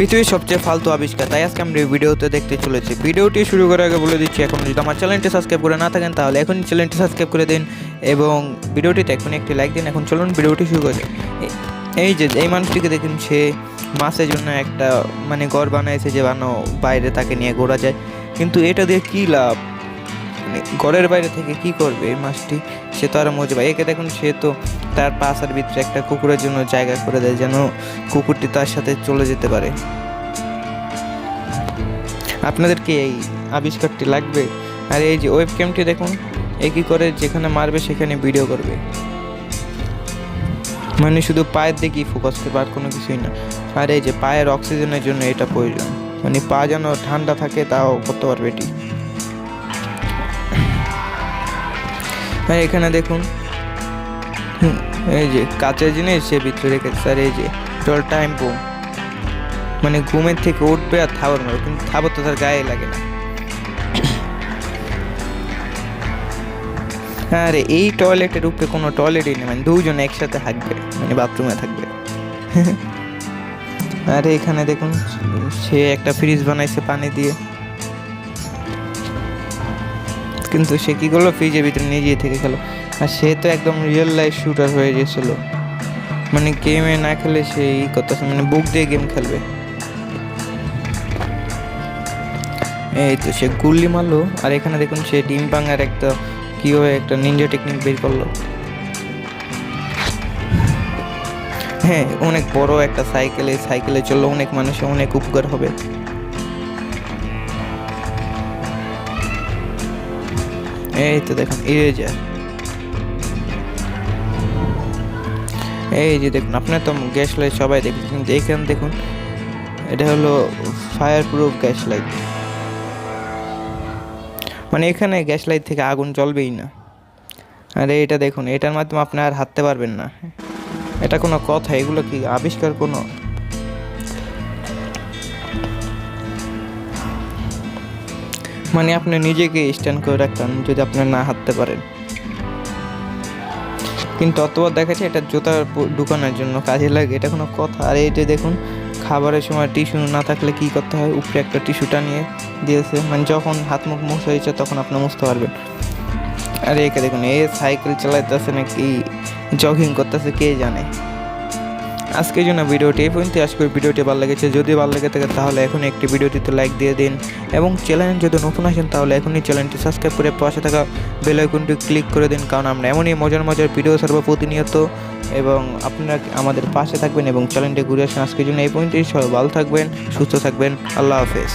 পৃথিবীর সবচেয়ে ফালতু আবিষ্কার। তাই আজকে আমরা এই ভিডিওতে দেখতে চলেছি। ভিডিওটি শুরু করার আগে বলে দিচ্ছি, এখন যদি আমার চ্যানেলটি সাবস্ক্রাইব করে না থাকেন, তাহলে এখনই চ্যানেলটি সাবস্ক্রাইব করে দিন এবং ভিডিওটিতে এখন একটি লাইক দিন। এখন চলুন ভিডিওটি শুরু করে। এই যে, এই মানুষটিকে দেখুন, সে মাছের জন্য একটা মানে ঘর বানাইছে যে বানো বাইরে তাকে নিয়ে ঘোরা যায়। কিন্তু এটা দিয়ে কী লাভ? ঘরের বাইরে থেকে কি করবে এই মাছটি? সে তো আর মজে পায়। একে দেখুন, সে তো তার পাশার ভিতরে একটা কুকুরের জন্য জায়গা করে দেয়, যেন কুকুরটি তার সাথে চলে যেতে পারে। আপনাদের কি এই আবিষ্কারটি লাগবে? আর এই যে ওয়েব ক্যামটি দেখুন, এ কি করে যেখানে মারবে সেখানে ভিডিও করবে। মানে শুধু পায়ের দিকেই ফোকাস করবে, আর কোনো কিছুই না। আর এই যে পায়ের অক্সিজেনের জন্য এটা প্রয়োজন। মানে পা যেন ঠান্ডা থাকে, তাও করতে পারবে এটি আর এখানে দেখুন। এই যে কাঁচের জিনিস সে ভিতরে রেখেছে। আর এই যে টল টাইম বোম মানে ঘুমের থেকে উঠবে আর থাবর মারবে কিন্তু থাবর তো তার গায়ে লাগে না। আর, এই টয়লেটের উপরে কোনো টয়লেটই নেই মানে দুজন একসাথে থাকবে মানে বাথরুমে থাকবে। আর, এখানে দেখুন, সে একটা ফ্রিজ বানাইছে পানি দিয়ে। কিন্তু সে কি করল? ফ্রিজের ভিতরে নিজেই থেকে খেলো আর সে তো একদম রিয়েল লাইফ শুটার হয়ে গেছিল। মানে গেমে না খেলে সে ই করতেছে মানে বুক দিয়ে গেম খেলবে। এই তো সে গুল্লি মারলো, আর এখানে দেখুন সে ডিম ভাঙার একটা কীভাবে একটা নিনজা টেকনিক বের করল। হ্যাঁ অনেক বড় একটা সাইকেলে সাইকেলে চললে অনেক মানুষের অনেক উপকার হবে। এই তো দেখুন ইরেজার এই যে দেখুন আপনার তো গ্যাস লাইট সবাই দেখুন কিন্তু এইখানে দেখুন, এটা হলো ফায়ার প্রুফ গ্যাস লাইট। মানে এখানে গ্যাস লাইট থেকে আগুন জ্বলবেই না। আর এটা দেখুন, এটার মাধ্যমে আপনি আর হাঁটতে পারবেন না। এটা কোনো কথা, এগুলো কি আবিষ্কার কোনো মানে আপনি নিজেকে স্ট্যান্ড করে রাখতেন যদি আপনি না হাঁটতে পারেন। কিন্তু অতবার দেখাচ্ছে এটা জুতা ঢুকানোর জন্য কাজে লাগে, এটা কোনো কথা। আর এই যে দেখুন, খাবারের সময় টিস্যু না থাকলে কি করতে হয়? উপরে একটা টিস্যুটা নিয়ে দিয়েছে। মানে যখন হাত মুখ মুছ হয়েছে তখন আপনি মুছতে পারবেন। আর একে দেখুন, এ সাইকেল চালাইতেছে নাকি জগিং করতেছে, কে জানে? আজকের জন্য ভিডিওটি এই পর্যন্ত আজকের ভিডিওটি ভালো লেগেছে। যদি ভালো লেগে থাকে, তাহলে এখন একটি ভিডিওটিতে লাইক দিয়ে দিন। এবং চ্যানেল যদি নতুন আসেন, তাহলে এখনই চ্যানেলটি সাবস্ক্রাইব করে পাশে থাকা বেল আইকনটি ক্লিক করে দিন। কারণ আমরা এমনই মজার মজার ভিডিও সর্ব প্রতিনিয়ত। এবং আপনারা আমাদের পাশে থাকবেন এবং চ্যানেলটি ঘুরে আসেন। আজকের জন্য এই পর্যন্তই। সবাই ভালো থাকবেন, সুস্থ থাকবেন। আল্লাহ হাফেজ।